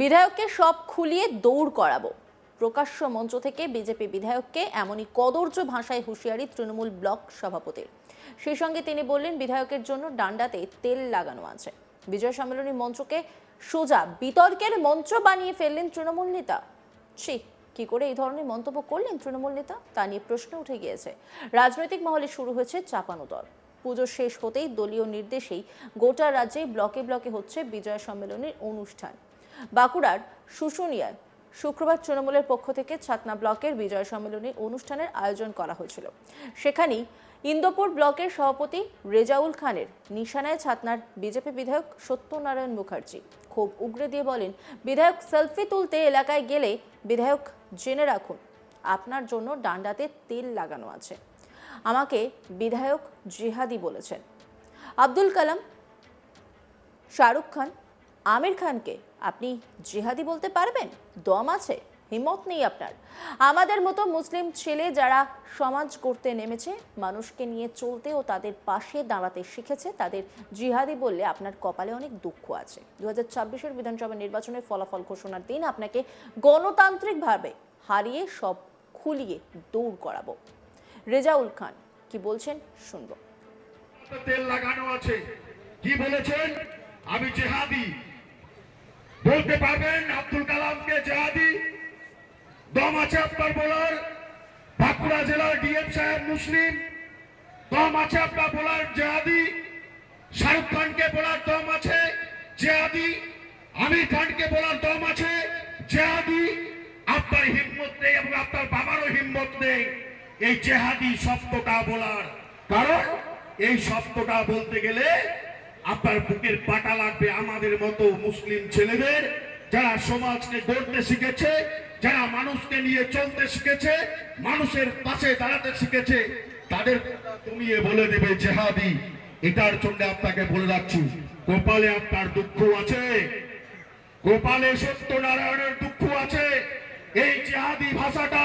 বিধায়ককে সব খুলিয়ে দৌড় করাবো। প্রকাশ্য মঞ্চ থেকে বিজেপি বিধায়ককে এমনই কদর্য ভাষায় হুঁশিয়ারি তৃণমূল ব্লক সভাপতির। সেই সঙ্গে তিনি বললেন, বিধায়কের জন্য ডান্ডাতে তেল লাগানো আছে। বিজয় সম্মেলনী মঞ্চকে সোজা বিতর্কের মঞ্চ বানিয়ে ফেললেন তৃণমূল নেতা। ছি, কি করে এই ধরনের মন্তব্য করলেন তৃণমূল নেতা? তা নিয়ে প্রশ্ন উঠে গিয়েছে। রাজনৈতিক মহলে শুরু হয়েছে চাপানো দল। পুজো শেষ হতেই দলীয় নির্দেশেই গোটা রাজ্যে ব্লকে ব্লকে হচ্ছে বিজয় সম্মেলনের অনুষ্ঠান। বাঁকুড়ার শুশুনিয়ায় শুক্রবার তৃণমূলের পক্ষ থেকে ছাতনা ব্লকের বিজয় সম্মেলনী অনুষ্ঠানের আয়োজন করা হয়েছিল। সেখানেই ইন্দোপুর ব্লকের সভাপতি রেজাউল খানের নিশানায় ছাতনার বিজেপি বিধায়ক সত্যনারায়ণ মুখার্জি খুব উগরে দিয়ে বলেন, বিধায়ক সেলফি তুলতে এলাকায় গেলে বিধায়ক জেনে রাখুন, আপনার জন্য ডান্ডাতে তেল লাগানো আছে। আমাকে বিধায়ক জিহাদি বলেছেন। আব্দুল কালাম শাহরুখ খান, আমির খানকে আপনি জিহাদি বলতে পারবেন? দম আছে, হিম্মত নেই আপনার। আমাদের মতো মুসলিম ছেলে যারা সমাজ করতে নেমেছে, মানুষকে নিয়ে চলতে ও তাদের পাশে দাঁড়াতে শিখেছে, তাদের জিহাদি বললে আপনার কপালে অনেক দুঃখ আছে। দু হাজার ছাব্বিশের বিধানসভা নির্বাচনের ফলাফল ঘোষণার দিন আপনাকে গণতান্ত্রিকভাবে হারিয়ে সব খুলিয়ে দৌড় করাবো। রেজাউল খান, কি বলছেন? শুনব। তেল লাগানো আছে। কি বলেছেন? আমি জেহাদি। বলতে পারবেন আব্দুল কালামকে জেহাদি, দম আছে আপনার বলার, বাঁকুড়া জেলার ডিএম সাহেব মুসলিম, দম আছে আপনার বলার জেহাদি, শাহরুখ খানকে বলার দম আছে জেহাদি, আমির খানকে বলার দম আছে জেহাদি, আপনার হিম্মত নেই এবং আপনার বাবারও হিম্মত নেই। এই জেহাদি শব্দটা বলার কারণ, এই শব্দটা বলতে গেলে আপনার বুকের পাটা লাগবে আমাদের মতো মুসলিম ছেলেদের যারা সমাজকে গড়তে শিখেছে, যারা মানুষকে নিয়ে চলতে শিখেছে, মানুষের পাশে দাঁড়াতে শিখেছে, তাদের কমিয়ে বলে দেবে জেহাদি। এটার জন্য আপনাকে বলে রাখছি, কপালে আপনার দুঃখ আছে গোপালে সত্যনারায়ণের দুঃখ আছে। এই জেহাদি ভাষাটা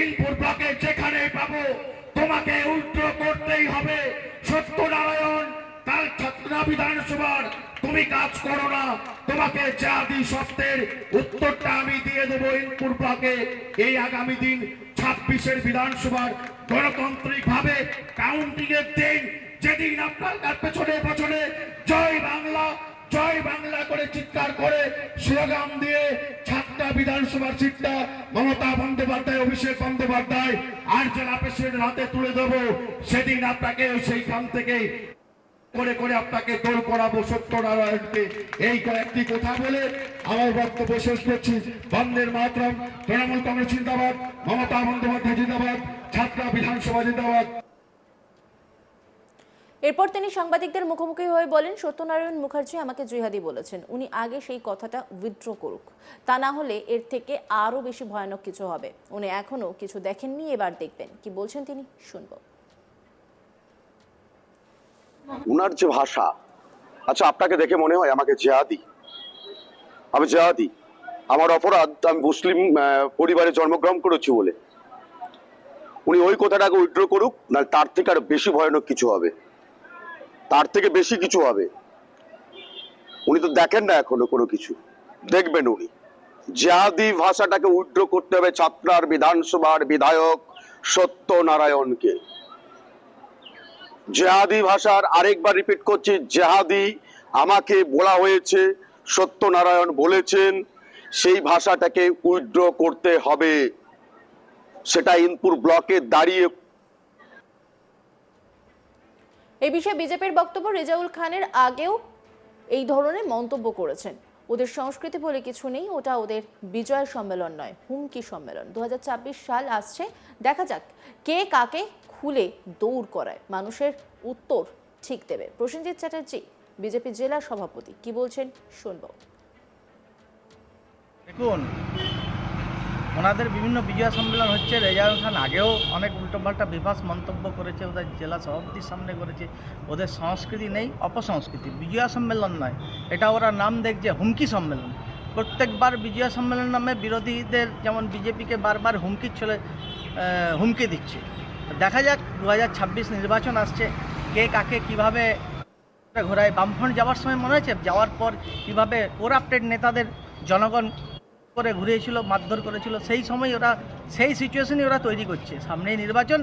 ইনপুর ব্লকে যেখানে পাবো, তোমাকে উল্টো করতেই হবে। বিধানসভার, তুমি কাজ করো না। তোমাকে জাতি সত্যের, উত্তরটা আমি দিয়ে দেবো ইনপুর ব্লকে। এই আগামী দিন ছাব্বিশের বিধানসভার গণতান্ত্রিক ভাবে কাউন্টিং এর দিন, যেদিন আপনার পেছনে পেছনে জয় বাংলা জয় বাংলা করে চিৎকার করে স্লোগান দিয়ে ছাত্রা বিধানসভার সিটটা মমতা বন্দ্যোপাধ্যায়, অভিষেক বন্দ্যোপাধ্যায় আর জেলা প্রেসিডেন্টের হাতে তুলে দেবো, সেদিন আপনাকে সেইখান থেকে করে করে আপনাকে দৌড় করাবো সত্যনারায়ণকে। এই কয়েকটি কথা বলে আমার বক্তব্য শেষ করছি। বন্দের মাতরম, তৃণমূল কংগ্রেস জিন্দাবাদ, মমতা বন্দ্যোপাধ্যায় জিন্দাবাদ, ছাত্রা বিধানসভা জিন্দাবাদ। এরপর তিনি সাংবাদিকদের মুখোমুখি হয়ে বলেন, সত্যনারায়ণ মুখার্জি আমাকে জিহাদি বলেছেন। উনি আগে সেই কথাটা উইথড্র করুক। তা না হলে এর থেকে আরও বেশি ভয়ানক কিছু হবে। উনি এখনও কিছু দেখেননি, এবার দেখবেন। কি বলছেন তিনি, শুনব। উনার যে ভাষা আচ্ছা আপনাকে দেখে মনে হয় আমাকে জেহাদি? আমি জেহাদি। আমার অপরাধ, আমি মুসলিম পরিবারে জন্মগ্রহণ করেছি বলে। উনি ওই কথাটাকে উইথড্র করুক না তার থেকে আরও বেশি ভয়ানক কিছু হবে। তার থেকে বেশি কিছু হবে। উনি তো দেখেন না এখনও কোনো কিছু। দেখবেন উনি। জেহাদি ভাষাটাকে উইথড্র করতে হবে ছাত্রার, বিধানসভার বিধায়ক সত্যনারায়ণকে। জেহাদি ভাষার আরেকবার রিপিট করছি, জেহাদি আমাকে বলা হয়েছে, সত্যনারায়ণ বলেছেন, সেই ভাষাটাকে উইথড্র করতে হবে। সেটা ইনপুর ব্লকে দাঁড়িয়ে এই বিষয়ে বিজেপির বক্তব্য রেজাউল খানের আগেও এই ধরনের মন্তব্য করেছেন। ওদের সংস্কৃতি বলে কিছু নেই, ওটা ওদের বিজয় সম্মেলন নয়, হুমকি সম্মেলন। দু সাল আসছে, দেখা যাক কে কাকে খুলে দৌড় করায়, মানুষের উত্তর ঠিক দেবে। প্রসেনজিৎ চ্যাটার্জি, বিজেপি জেলা সভাপতি, কি বলছেন শুনব। দেখুন ওনাদের বিভিন্ন বিজয় সম্মেলন হচ্ছে রেজাউল খান আগেও অনেক উল্টোপাল্টা বিভাস মন্তব্য করেছে, ওদের জেলা সভাপতির সামনে করেছে, ওদের সংস্কৃতি নেই, অপসংস্কৃতি। বিজয়া সম্মেলন নয়, এটা ওরা নাম দেখছে হুমকি সম্মেলন। প্রত্যেকবার বিজয়া সম্মেলন নামে বিরোধীদের যেমন বিজেপিকে বারবার হুমকির চলে হুমকি দিচ্ছে। দেখা যাক, দু হাজার ছাব্বিশ নির্বাচন আসছে, কে কাকে কীভাবে ঘোরায় বামফ্রন্ট যাওয়ার সময় মনে হয়েছে? যাওয়ার পর কীভাবে করাপ্টেড নেতাদের জনগণ করে ঘুরিয়েছিল, মারধর করেছিল, সেই সময় ওরা, সেই সিচুয়েশনই ওরা তৈরি করছে। সামনেই নির্বাচন,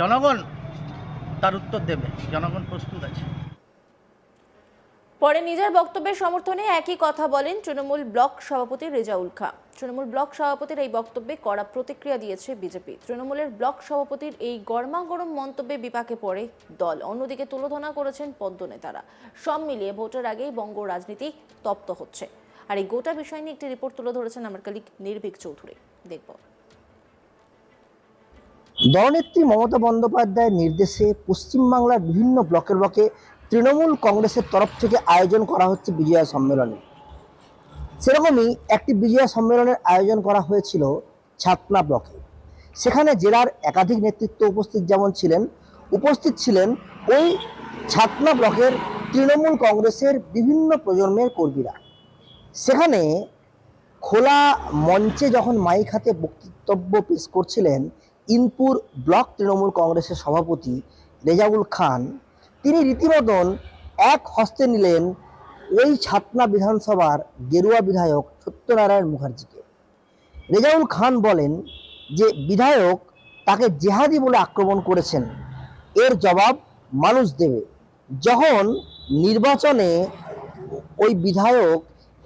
জনগণ তার উত্তর দেবে। জনগণ প্রস্তুত আছে। পরে নিজের বক্তব্যের সমর্থনে একই কথা বলেন তৃণমূল ব্লক সভাপতি রেজাউল খা। তৃণমূল ব্লক সভাপতির এই বক্তব্যে কড়া প্রতিক্রিয়া দিয়েছে বিজেপি। তৃণমূলের ব্লক সভাপতির এই গরমাগরম মন্তব্যে বিপাকে পড়ে দল। অন্যদিকে তুলোধনা করেছেন পদ্ম নেতারা সব মিলিয়ে ভোটের আগেই বঙ্গ রাজনীতি তপ্ত হচ্ছে। আর এই গোটা বিষয় নিয়ে একটি রিপোর্ট তুলে ধরেছেন আমার কালিক নির্ভীক চৌধুরী। দেখব। দলনেত্রী মমতা বন্দ্যোপাধ্যায়ের নির্দেশে পশ্চিমবাংলার বিভিন্ন ব্লকের ব্লকে তৃণমূল কংগ্রেসের তরফ থেকে আয়োজন করা হচ্ছে বিজয়া সম্মেলনে। সেরকমই একটি বিজয়া সম্মেলনের আয়োজন করা হয়েছিল ছাতনা ব্লকে। সেখানে জেলার একাধিক নেতৃত্ব উপস্থিত যেমন ছিলেন, উপস্থিত ছিলেন ওই ছাতনা ব্লকের তৃণমূল কংগ্রেসের বিভিন্ন প্রজন্মের কর্মীরা। সেখানে খোলা মঞ্চে যখন মাইক হাতে বক্তব্য পেশ করছিলেন ইনপুর ব্লক তৃণমূল কংগ্রেসের সভাপতি রেজাউল খান, তিনি রীতিমতন এক হস্তে নিলেন ওই ছাতনা বিধানসভার গেরুয়া বিধায়ক সত্যনারায়ণ মুখার্জিকে। রেজাউল খান বলেন যে, বিধায়ক তাকে জেহাদি বলে আক্রমণ করেছেন। এর জবাব মানুষ দেবে। যখন নির্বাচনে ওই বিধায়ক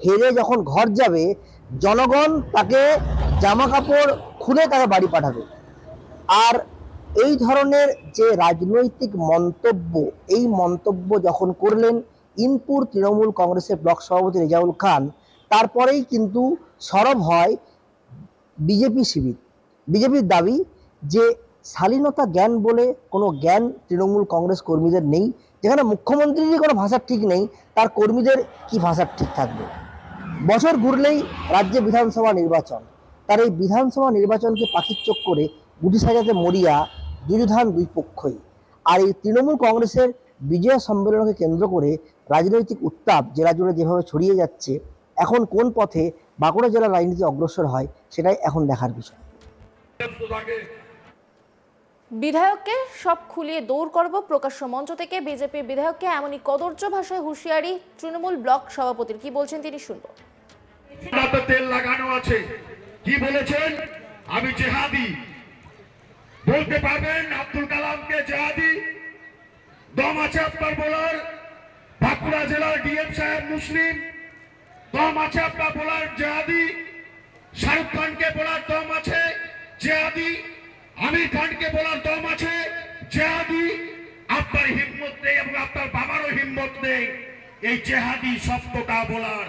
হেরে যখন ঘর যাবে, জনগণ তাকে জামা কাপড় খুলে তাকে বাড়ি পাঠাবে। আর এই ধরনের যে রাজনৈতিক মন্তব্য, এই মন্তব্য যখন করলেন ইনপুর তৃণমূল কংগ্রেসের ব্লক সভাপতি রেজাউল খান, তারপরেই কিন্তু সরব হয় বিজেপি শিবির। বিজেপির দাবি যে শালীনতা জ্ঞান বলে কোনো জ্ঞান তৃণমূল কংগ্রেস কর্মীদের নেই, যেখানে মুখ্যমন্ত্রীরই কোনো ভাষার ঠিক নেই, তার কর্মীদের কি ভাষার ঠিক থাকবে? বছর ঘুরলেই রাজ্যে বিধানসভা নির্বাচন। তার এই বিধানসভা নির্বাচনকে পাখির চোখ করে গুটি সাজাতে মরিয়া যুযুধান দুই পক্ষই। আর এই তৃণমূল কংগ্রেসের বিজয় সম্মেলনকে কেন্দ্র করে রাজনৈতিক উত্তাপ জেলা জুড়ে যেভাবে ছড়িয়ে যাচ্ছে, এখন কোন পথে বাঁকুড়া জেলার রাজনীতি অগ্রসর হয় সেটাই এখন দেখার বিষয়। বিধায়ককে সব খুলিয়ে দৌড় করব প্রকাশ্য মঞ্চ থেকে। বিজেপি বিধায়ককে এমনই কদর্য ভাষায় হুঁশিয়ারি তৃণমূল ব্লক সভাপতির। কি বলছেন তিনি শুনব। তেল লাগানো আছে। কি বলেছেন? আমি জেহাদি। বলতে পারবেন আব্দুল কালামকে জেহাদি। দম আছে আপনার বলার। বাঁকুড়া জেলার ডিএম সাহেব মুসলিম। দম আছে আপনার বলার জেহাদি। শাহরুখ খানকে বলার দম আছে জেহাদি। আমির খানকে বলার দম আছে জেহাদি। আপনার হিম্মত নেই এবং আপনার বাবারও হিম্মত নেই। এই জেহাদি শব্দটা বলার।